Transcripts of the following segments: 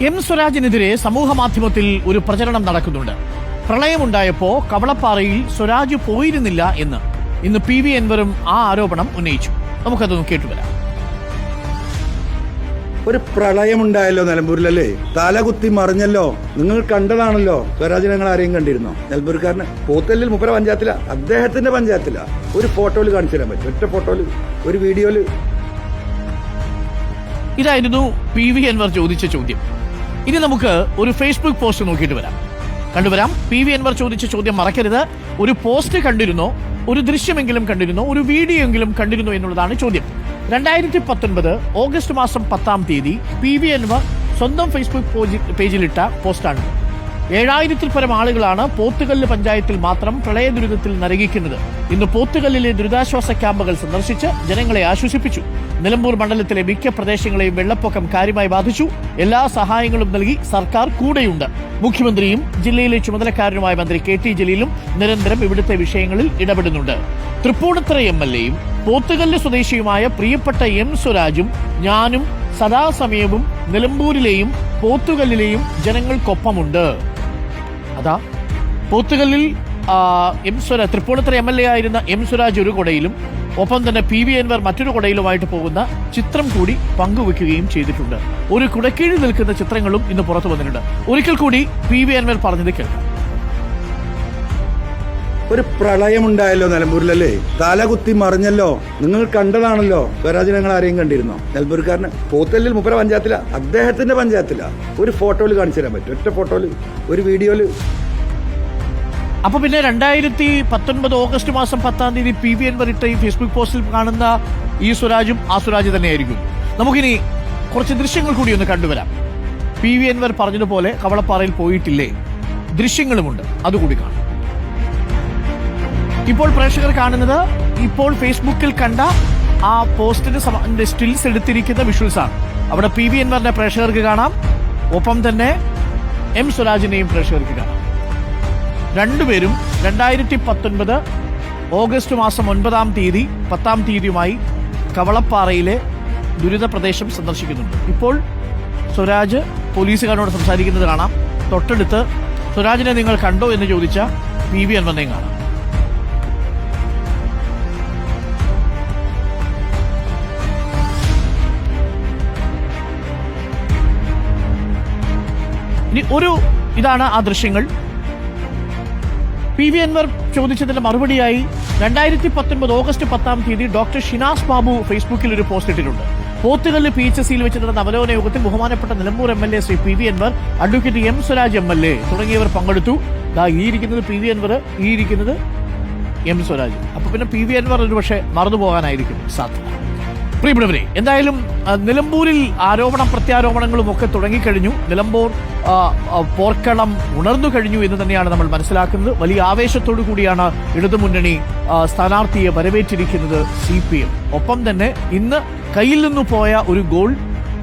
M സ്വരാജിനെതിരെ സമൂഹ മാധ്യമത്തിൽ ഒരു പ്രചരണം നടക്കുന്നുണ്ട്. പ്രളയമുണ്ടായപ്പോ കവളപ്പാറയിൽ സ്വരാജ് പോയിരുന്നില്ല എന്ന്. ഇന്ന് പി വി എൻവറും ആ ആരോപണം ഉന്നയിച്ചു. നമുക്കതൊന്ന് കേട്ടുവരാം. ഒരു പ്രളയമുണ്ടായല്ലോ നിലമ്പൂരിലല്ലേ? തലകുത്തി മറിഞ്ഞല്ലോ. നിങ്ങൾ കണ്ടതാണല്ലോ. സ്വരാജ് ഞങ്ങൾ ആരെയും കണ്ടിരുന്നോ? നിലമ്പൂർക്കാരന്. പോത്തല്ലിൽ മുപ്പര പഞ്ചായത്തില. അദ്ദേഹത്തിന്റെ പഞ്ചായത്തില. ഒരു ഫോട്ടോയിൽ കാണിച്ചു തരാൻ പറ്റും. ഒറ്റ ഫോട്ടോയിൽ ഒരു വീഡിയോയിൽ. ഇതായിരുന്നു പി വി എൻവർ ചോദിച്ച ചോദ്യം. ഇനി നമുക്ക് ഒരു ഫേസ്ബുക്ക് പോസ്റ്റ് നോക്കിയിട്ട് വരാം. കണ്ടുവരാം. പി വി അൻവർ ചോദിച്ച ചോദ്യം മറക്കരുത്. ഒരു പോസ്റ്റ് കണ്ടിരുന്നോ? ഒരു ദൃശ്യമെങ്കിലും കണ്ടിരുന്നോ? ഒരു വീഡിയോ എങ്കിലും കണ്ടിരുന്നോ എന്നുള്ളതാണ് ചോദ്യം. രണ്ടായിരത്തി പത്തൊൻപത് ഓഗസ്റ്റ് മാസം പത്താം തീയതി പി വി അൻവർ സ്വന്തം ഫേസ്ബുക്ക് പോജി- പേജിലിട്ട പോസ്റ്റാണ് ഏഴായിരത്തിൽ പരം ആളുകളാണ് പോത്തുകല്ല് പഞ്ചായത്തിൽ മാത്രം പ്രളയ ദുരിതത്തിൽ നരകിക്കുന്നത്. ഇന്ന് പോത്തുകല്ലിലെ ദുരിതാശ്വാസ ക്യാമ്പുകൾ സന്ദർശിച്ച് ജനങ്ങളെ ആശ്വസിപ്പിച്ചു. നിലമ്പൂർ മണ്ഡലത്തിലെ മിക്ക പ്രദേശങ്ങളെയും വെള്ളപ്പൊക്കം കാര്യമായി ബാധിച്ചു. എല്ലാ സഹായങ്ങളും നൽകി സർക്കാർ കൂടെയുണ്ട്. മുഖ്യമന്ത്രിയും ജില്ലയിലെ ചുമതലക്കാരനുമായ മന്ത്രി കെ ടി ജലീലും നിരന്തരം ഇവിടുത്തെ വിഷയങ്ങളിൽ ഇടപെടുന്നുണ്ട്. തൃപ്പൂണിത്തറ എം എൽ എയും പോത്തുകല്ല് സ്വദേശിയുമായ പ്രിയപ്പെട്ട എം സ്വരാജും ഞാനും സദാസമയവും നിലമ്പൂരിലെയും പോത്തുകല്ലിലെയും ജനങ്ങൾക്കൊപ്പമുണ്ട്. അതാ. പോത്തുകല്ലിൽ എം സ്വര തൃപ്പൂണിത്തറ എം എൽ എ ആയിരുന്ന എം സ്വരാജ് ഒരു കൊടയിലും ഒപ്പം തന്നെ പി വി എൻവർ മറ്റൊരു കുടയിലുമായിട്ട് പോകുന്ന ചിത്രം കൂടി പങ്കുവെക്കുകയും ചെയ്തിട്ടുണ്ട്. ഒരു കുടക്കീഴിൽ നിൽക്കുന്ന ചിത്രങ്ങളും ഇന്ന് പുറത്തു വന്നിട്ടുണ്ട്. ഒരിക്കൽ കൂടി പി വി എൻവർ പറഞ്ഞത് കേൾക്കാം. ഒരു പ്രളയമുണ്ടായല്ലോ നിലമ്പൂരിലല്ലേ? തലകുത്തി മറിഞ്ഞല്ലോ. നിങ്ങൾ കണ്ടതാണല്ലോ. സ്വരാജ് ഞങ്ങൾ ആരെയും കണ്ടിരുന്നോ? നിലമ്പൂർക്കാരന് പോത്തല്ലിൽ മുപ്പര പഞ്ചായത്തില. അദ്ദേഹത്തിന്റെ പഞ്ചായത്തില. ഒരു ഫോട്ടോയിൽ കാണിച്ചു തരാൻ പറ്റും. ഒറ്റ ഫോട്ടോയിൽ ഒരു വീഡിയോയിൽ. അപ്പൊ പിന്നെ രണ്ടായിരത്തി പത്തൊൻപത് ഓഗസ്റ്റ് മാസം പത്താം തീയതി പി വി എൻവർ ഇട്ട ഈ ഫേസ്ബുക്ക് പോസ്റ്റിൽ കാണുന്ന ഈ സ്വരാജും ആ സ്വരാജ് തന്നെയായിരിക്കും. നമുക്കിനി കുറച്ച് ദൃശ്യങ്ങൾ കൂടി ഒന്ന് കണ്ടുവരാം. പി വി എൻവർ പറഞ്ഞതുപോലെ കവളപ്പാറയിൽ പോയിട്ടില്ലേ? ദൃശ്യങ്ങളുമുണ്ട്. അതുകൂടി കാണാം. ഇപ്പോൾ പ്രേക്ഷകർ കാണുന്നത് ഇപ്പോൾ ഫേസ്ബുക്കിൽ കണ്ട ആ പോസ്റ്റിന് സ്റ്റിൽസ് എടുത്തിരിക്കുന്ന വിഷ്വൽസ് ആണ്. അവിടെ പി വി എൻവറിനെ പ്രേക്ഷകർക്ക് കാണാം. ഒപ്പം തന്നെ എം സ്വരാജിനെയും പ്രേക്ഷകർക്ക് കാണാം. രണ്ടുപേരും രണ്ടായിരത്തി പത്തൊൻപത് ഓഗസ്റ്റ് മാസം ഒൻപതാം തീയതി പത്താം തീയതിയുമായി കവളപ്പാറയിലെ ദുരിത പ്രദേശം സന്ദർശിക്കുന്നുണ്ട്. ഇപ്പോൾ സ്വരാജ് പോലീസുകാരനോട് സംസാരിക്കുന്നത് കാണാം. തൊട്ടടുത്ത് സ്വരാജിനെ നിങ്ങൾ കണ്ടോ എന്ന് ചോദിച്ച പി വി അൻവറിനെയും കാണാം. ഇനി ഒരു ഇതാണ് ആ ദൃശ്യങ്ങൾ. പി വി അൻവർ ചോദിച്ചതിന്റെ മറുപടിയായി രണ്ടായിരത്തി പത്തൊൻപത് ഓഗസ്റ്റ് പത്താം തീയതി ഡോക്ടർ ഷിനാസ് ബാബു ഫേസ്ബുക്കിൽ ഒരു പോസ്റ്റ് ഇട്ടിട്ടുണ്ട്. പോത്തുകളിൽ പി എച്ച് സിയിൽ വെച്ച് നടന്ന അവലോകന യോഗത്തിൽ ബഹുമാനപ്പെട്ട Nilambur M L A Shri P V Anvar advocate M Swaraj M L A തുടങ്ങിയവർ പങ്കെടുത്തു. ഈ പി വി അൻവർ ഈ എം സ്വരാജ്. അപ്പൊ പിന്നെ പി വി അൻവർ ഒരു പക്ഷേ മറന്നു പോകാനായിരിക്കും സാധ്യത. പ്രിയപ്പെട്ടവരെ എന്തായാലും നിലമ്പൂരിൽ ആരോപണം പ്രത്യാരോപണങ്ങളും ഒക്കെ തുടങ്ങിക്കഴിഞ്ഞു. നിലമ്പൂർ പോർക്കളം ഉണർന്നു കഴിഞ്ഞു എന്ന് തന്നെയാണ് നമ്മൾ മനസ്സിലാക്കുന്നത്. വലിയ ആവേശത്തോടു കൂടിയാണ് ഇടതുമുന്നണി സ്ഥാനാർത്ഥിയെ വരവേറ്റിരിക്കുന്നത് സി പി എം ഒപ്പം തന്നെ ഇന്ന് കയ്യിൽ നിന്നു പോയ ഒരു ഗോൾ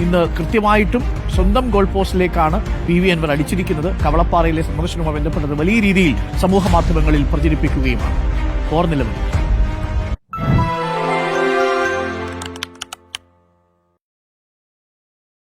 ഇന്ന് കൃത്യമായിട്ടും സ്വന്തം ഗോൾ പോസ്റ്റിലേക്കാണ് പി വി അൻവർ അടിച്ചിരിക്കുന്നത്. കവളപ്പാറയിലെ സന്ദർശനവുമായി ബന്ധപ്പെട്ടത് വലിയ രീതിയിൽ സമൂഹ മാധ്യമങ്ങളിൽ പ്രചരിപ്പിക്കുകയുമാണ്. ഓർ നിലവിൽ